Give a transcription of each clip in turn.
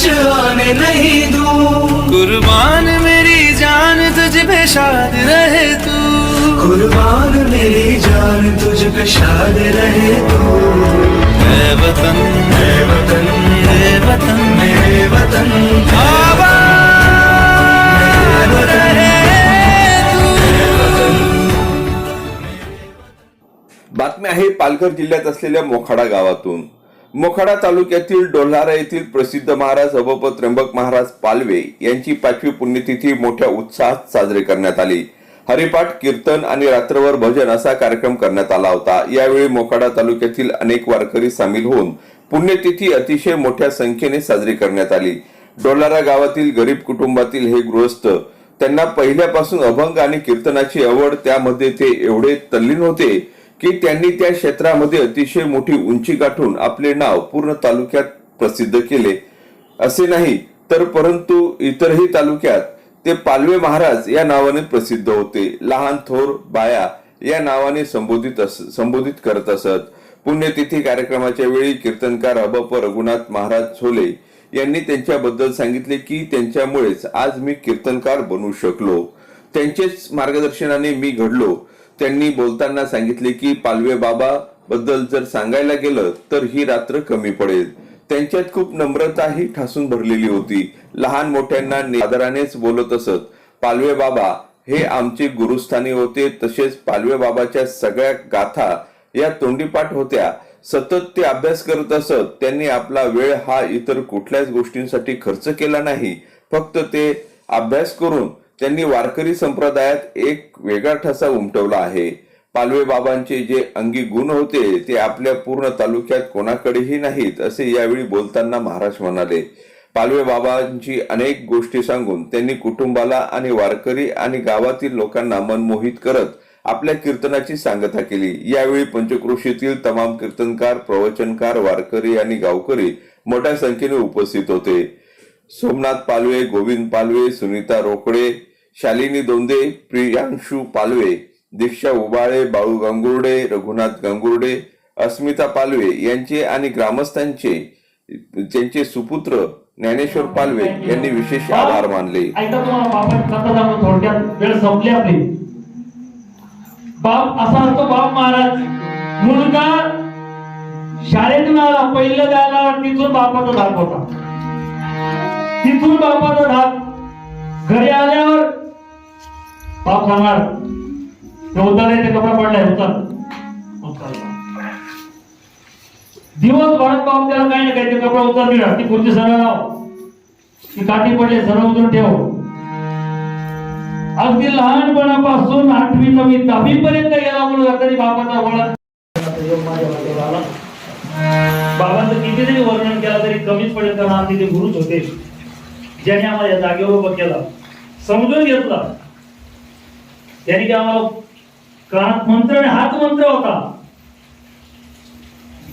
पे कोई गम की आँच आने नहीं दूं। कुर्बान मेरी जान तुझ पे शाद रहे तू। कुर्बान मेरी जान तुझ पे शाद रहे तू। है वतन मेरे वतन है वतन। मेरे वतन आबाद रहे तू। बातमी आहे पालघर जिल्ह्यात असलेल्या मोखाडा गावातून. मोखाडा तालुक्यातील डोल्हारा येथील प्रसिद्ध महाराज अबप त्र्यंबक महाराज पालवे यांची पाचवी पुण्यतिथी मोठ्या उत्साहात साजरी करण्यात आली. हरिपाठ कीर्तन आणि रात्रभर भजन असा कार्यक्रम करण्यात आला होता. यावेळी मोखाडा तालुक्यातील अनेक वारकरी सामील होऊन पुण्यतिथी अतिशय मोठ्या संख्येने साजरी करण्यात आली. डोलारा गावातील गरीब कुटुंबातील हे गृहस्थ त्यांना पहिल्यापासून अभंग आणि कीर्तनाची आवड त्यामध्ये ते एवढे तल्लीन होते की त्यांनी त्या क्षेत्रामध्ये अतिशय मोठी उंची गाठून आपले नाव पूर्ण तालुक्यात प्रसिद्ध केले. असे नाही तर परंतु इतरही तालुक्यात ते पालवे महाराज या नावाने प्रसिद्ध होते. लहान थोर बाया या नावाने संबोधित अस संबोधित करत असत. पुण्यतिथी कार्यक्रमाच्या वेळी कीर्तनकार अबप रघुनाथ महाराज झोले यांनी त्यांच्याबद्दल सांगितले की त्यांच्यामुळेच आज मी कीर्तनकार बनू शकलो. त्यांचेच मार्गदर्शनाने मी घडलो. त्यांनी बोलताना सांगितले की पालवे बाबा बद्दल जर सांगायला गेलं तर ही रात्र कमी पडेल. त्यांच्यात खूप नम्रताही ठासून भरलेली होती. लहान मोठ्यांना आदरानेच बोलत असत पालवे बाबा हे आमचे गुरुस्थानी होते तसेच पालवे बाबाच्या सगळ्या गाथा या तोंडीपाठ होत्या. सतत ते अभ्यास करत असत त्यांनी आपला वेळ हा इतर कुठल्याच गोष्टींसाठी खर्च केला नाही. फक्त ते अभ्यास करून त्यांनी वारकरी संप्रदायात एक वेगळा ठसा उमटवला आहे. पालवे बाबांचे जे अंगी गुण होते ते आपल्या पूर्ण तालुक्यात कोणाकडेही नाहीत असे यावेळी बोलताना महाराज म्हणाले. पालवे बाबांची अनेक गोष्टी सांगून त्यांनी कुटुंबाला आणि वारकरी आणि गावातील लोकांना मनमोहित करत आपल्या कीर्तनाची सांगता केली. यावेळी पंचक्रोशीतील तमाम कीर्तनकार प्रवचनकार वारकरी आणि गावकरी मोठ्या संख्येने उपस्थित होते. सोमनाथ पालवे गोविंद पालवे सुनीता रोकडे शालिनी दोंदे प्रियांशु पालवे दीक्षा उबाळे बाळू गंगुर्डे रघुनाथ गंगुर्डे अस्मिता पालवे यांचे आणि ग्रामस्थांचे त्यांचे सुपुत्र ज्ञानेश्वर पालवे यांनी विशेष आभार मानले. बाप असा असतो बाप महाराज. मुलगा शाळेतून आला पहिलं जायला तिथून बापाचा दाखवता तिथून बापाचा धाक घरी आल्यावर बाप सांगणार ते उतारे ते कपडा पडलाय उतर दिवस भरत बाप त्याला काही ना काही ते कपडा उतर दिला ती खुर्ची सरळ लाव ती काठी पडले सरळ उतरून ठेव. अगदी लहानपणापासून आठवी नववी दहावी पर्यंत गेला म्हणून जातानी बाबाचा वळण. बाबांचं कितीतरी वर्णन केलं तरी कमीच पडेल कारण आमचे ते गुरुच होते. ज्याने आम्हाला या जागेवर उभं केला समजून घेतला. त्याने की आम्हाला कानात मंत्र आणि हात मंत्र होता.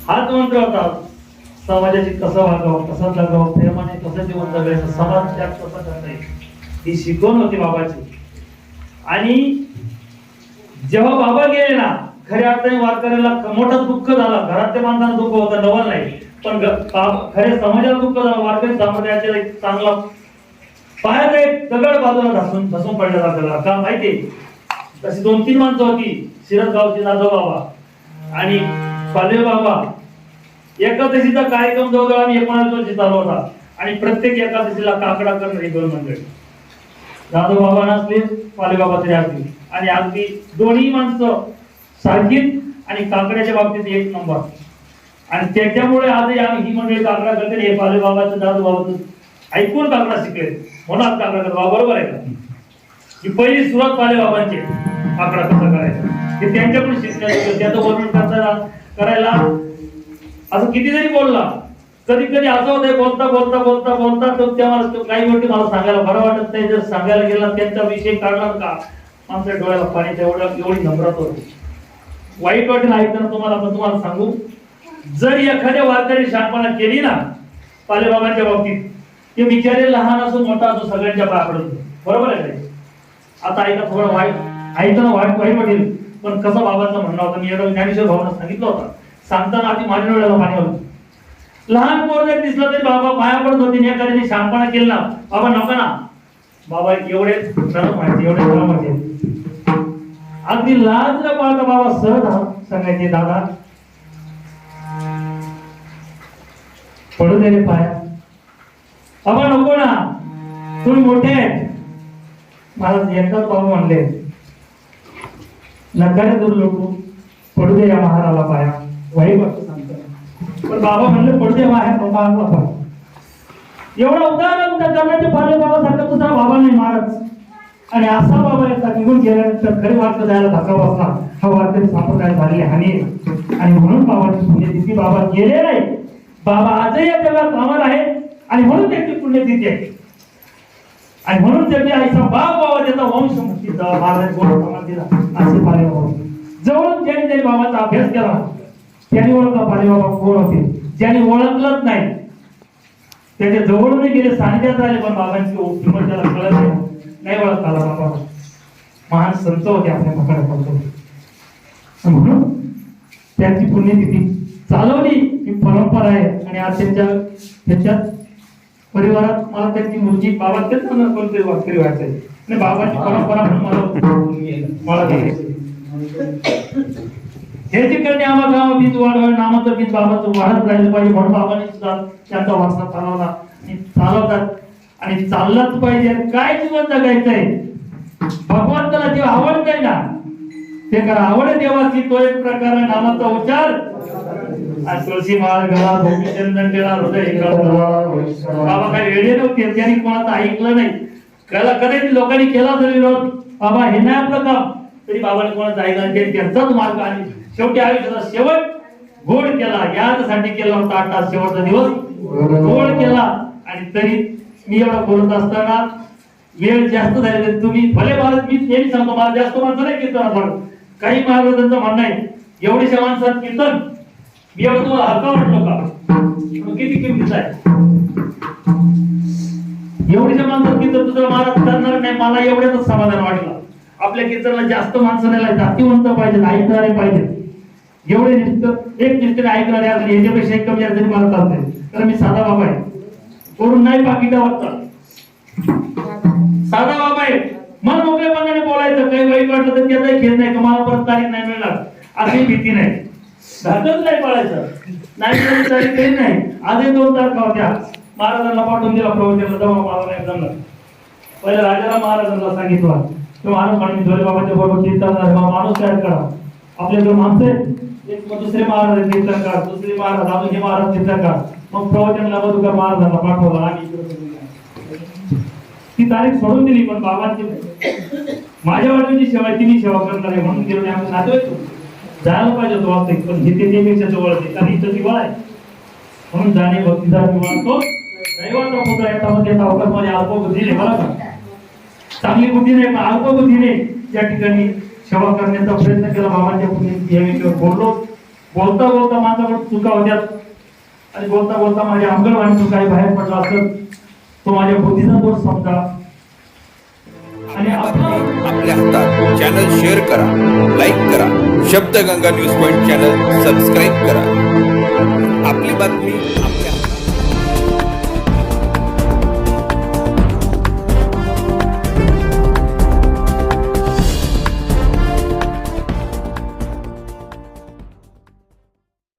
हात मंत्र होता. समाजाची कसं वागावं कसं जगावं प्रेमाने कसं जीवन जगायचं समाज त्याग कसं करायचं ही शिकवण होती बाबाची. आणि जेव्हा बाबा गेले ना खऱ्या अर्थाने वारकऱ्याला मोठं दुःख झाला. घरातल्या माणसाला दुःख होतं नवल नाही. पण ग- खऱ्या समाजाला दुःख झालं. वारकरी संप्रदायाचा एक चांगला बाहेर एक दगड बाजूला धसून धसून पडलेला त्याला. का माहितीये तशी दोन तीन माणसं होती. शिरदगावची जाधव बाबा आणि पाले बाबा. एकादशीचा कार्यक्रम जवळजवळ आम्ही एकोणास वर्षी चालू होता. आणि प्रत्येक एकादशीला काकडा करणारी दोन मंडळी. जाधव बाबा नसले पाले बाबा तरी असले. आणि अगदी दोन्ही माणसं सारखीच आणि काकड्याच्या बाबतीत एक नंबर आणि त्याच्यामुळे आजही आम्ही ही मंडळी काकडा करते हे पाले बाबाचं जाधव बाबाचं ऐकून काकडा शिकले. म्हणून आज काकडा करतो बाबा बरोबर आहे का? ही पहिली सुरुवात पाले बाबांची काकडा कसा करायचा? हे त्यांच्याकडून शिकण्याचं त्याचं वर्णन करताना करायला? असं किती जरी बोलला. कधी कधी असं होतंय बोलता बोलता बोलता बोलता तो तेव्हा तो काही गोष्टी मला सांगायला बरं वाटत नाही. जर सांगायला गेला त्यांचा विषय काढणार का? आमच्या डोळ्याला पाणी तेवढं एवढी नम्रत होती. वाईट वाटेल ऐकताना तुम्हाला पण तुम्हाला सांगू जर एखाद्या वारकरी शांतपणा केली ना पालेबाबांच्या बाबतीत ते बिचारे लहान असो मोठा असो सगळ्यांच्या पाया बरोबर आहे आता ऐका थोडं वाईट ऐकताना वाईट वाईट वाटेल. पण कसं बाबांचं म्हणणं होतं मी एवढं ज्ञानेश्वर भावना सांगितलं होतं. सांगताना आधी माझ्या वेळेला पाणी होतं लहान पोर जर दिसलं तरी बाबा पाया पडत होते एखाद्याने शहाणपणा केला बाबा नको ना. बाबा एवढे माहिती एवढे नरम माहिती. अगदी लाज न पाहता बाबा सहज हा- सांगायचे दादा पडू दे रे पाया. अबा नको ना. तुम्ही मोठे आहेत मला एकदाच बाबा म्हणले. नकारे दूर लोक पडू दे या महाराला पाया. वाईट वाटत सांगतो पण बाबा म्हणले पडू दे माया महाराला पाय. एवढा उदाहरण त्या करण्याचे पाले बाबा सारखा दुसरा बाबा नाही महाराज. आणि असा बाबा याचा निघून गेल्यानंतर खरी वाटत जायला धक्का बसला. हा वारकरी संप्रदाय झालेली हानी आणि म्हणून बाबाची पुण्यतिथी बाबा गेले नाही. बाबा आजही या जगात कामार आहे आणि म्हणून त्यांची पुण्यतिथी आहे. आणि म्हणून त्यांनी आईचा बाप बाबा त्याचा वंश मुक्तीचा महाराज गोड दिला असे पाले बाबा. जवळून ज्यांनी त्यांनी बाबाचा अभ्यास केला त्यांनी ओळखला पाले बाबा कोण होते? ज्यांनी ओळखलंच नाही. त्याच्या जवळून गेले सानिध्यात आले पण बाबांची किंमत त्याला कळत नाही. नाही ओळखता आला बाबा. महान संत होते आपल्या मकडे पडतो म्हणून त्यांची पुण्यतिथी चालवली. ही परंपरा आहे. आणि आज त्यांच्या त्यांच्यात परिवारात मला त्यांची मुलगी बाबा तेच म्हणून कोणतरी वाक्य व्हायचंय. आणि बाबाची परंपरा म्हणून मला मला हे ठिकाणी आम्हा गाव बीज वाढवायला नामाचं बीज बाबाचं वाढत राहिलं पाहिजे म्हणून बाबांनी सुद्धा त्यांचा वारसा चालवला आणि चालवतात. आणि चाललंच पाहिजे. काय जीवन जगायचंय? भगवंताला जे आवडतंय ना ते करा. आवड देवाची तो एक प्रकार आहे नामाचा उच्चार. तुळशी माळ घाला भूमी चंदन टिळा हृदय बाबा काही वेळे नव्हते त्यांनी कोणाचं ऐकलं नाही. त्याला कधी लोकांनी केला तरी विरोध. बाबा हे नाही आपलं काम. तरी बाबाने कोणाचं ऐकलं ते त्यांचाच मार्ग आणि शेवटी आयुष्याचा शेवट गोड केला. यासाठी केला होता आठ तास शेवटचा दिवस. गोड केला. आणि तरी मी एवढा बोलत असताना वेळ जास्त झालेला तुम्ही भले मला मी नेहमी सांगतो मला जास्त माणसं नाही कीर्तनात काही महाराजांचं म्हणणं आहे. एवढीच्या माणसात कीर्तन. मी एवढं तुम्हाला हलका वाटलो का? किती किमतीचा आहे? एवढीच्या माणसात कीर्तन दुसरं महाराज करणार नाही. मला एवढ्याच समाधान वाटलं. आपल्या कीर्तनाला जास्त माणसं नाही जातीवंत पाहिजे ऐकणारे पाहिजे एवढे निष्ठ एक निष्ठेने ऐकणारे असले याच्यापेक्षा एक कमी असले मला चालते तर मी साधा बाबा आहे. करून नाही पाकिटा वाटतात साधा बाबा आहे. मन मोकळेपणाने बोलायचं काही वाईट वाटलं तर त्याचा खेळ नाही का मला परत तारीख नाही मिळणार अशी भीती नाही. धाकच नाही पळायचं. नाही मिळाली तारीख काही नाही. आधी दोन तारखा होत्या. महाराजांना पाठवून दिला प्रवचनाला जमा मला नाही जमलं पहिले राजाला महाराजांना सांगितलं. तो महाराज म्हणून झोले बाबाच्या बरोबर कीर्तन माणूस तयार करा. आपल्याकडे माणसं आहेत. एक मग दुसरे महाराज आहेत कीर्तनकार दुसरे महाराज अजून हे महाराज कीर्तनकार मग प्रवचनाला मधुकर महाराजांना पाठवला आणि इकडे सगळे ती तारीख सोडून दिली पण बाबांची माझ्या वाटण्याची सेवा तिने सेवा करणार आहे म्हणून गेलो आम्ही नातो येतो जायला पाहिजे होतो वास्तविक पण हे ते त्यापेक्षा जवळ आहे. कारण इथं दिवाळ आहे. म्हणून जाणे भक्तीचा दिवाळ. तो दैवाचा पुत्र आहे त्यामध्ये अवकाशमध्ये अल्पबुद्धीने बरं का? चांगली बुद्धी नाही पण अल्पबुद्धीने या ठिकाणी सेवा करण्याचा प्रयत्न केला. बाबांच्या पुण्य या विषयावर बोललो. बोलता बोलता माझ्याकडे चुका होत्यात आणि बोलता बोलता माझ्या अंगणवाडीतून काही बाहेर पडला असत तो माझ्या बुद्धीचा दोष समजा. आपल्या हातात चॅनल शेअर करा लाईक करा. Shabdaganga news point channel subscribe करा. आपली बातमी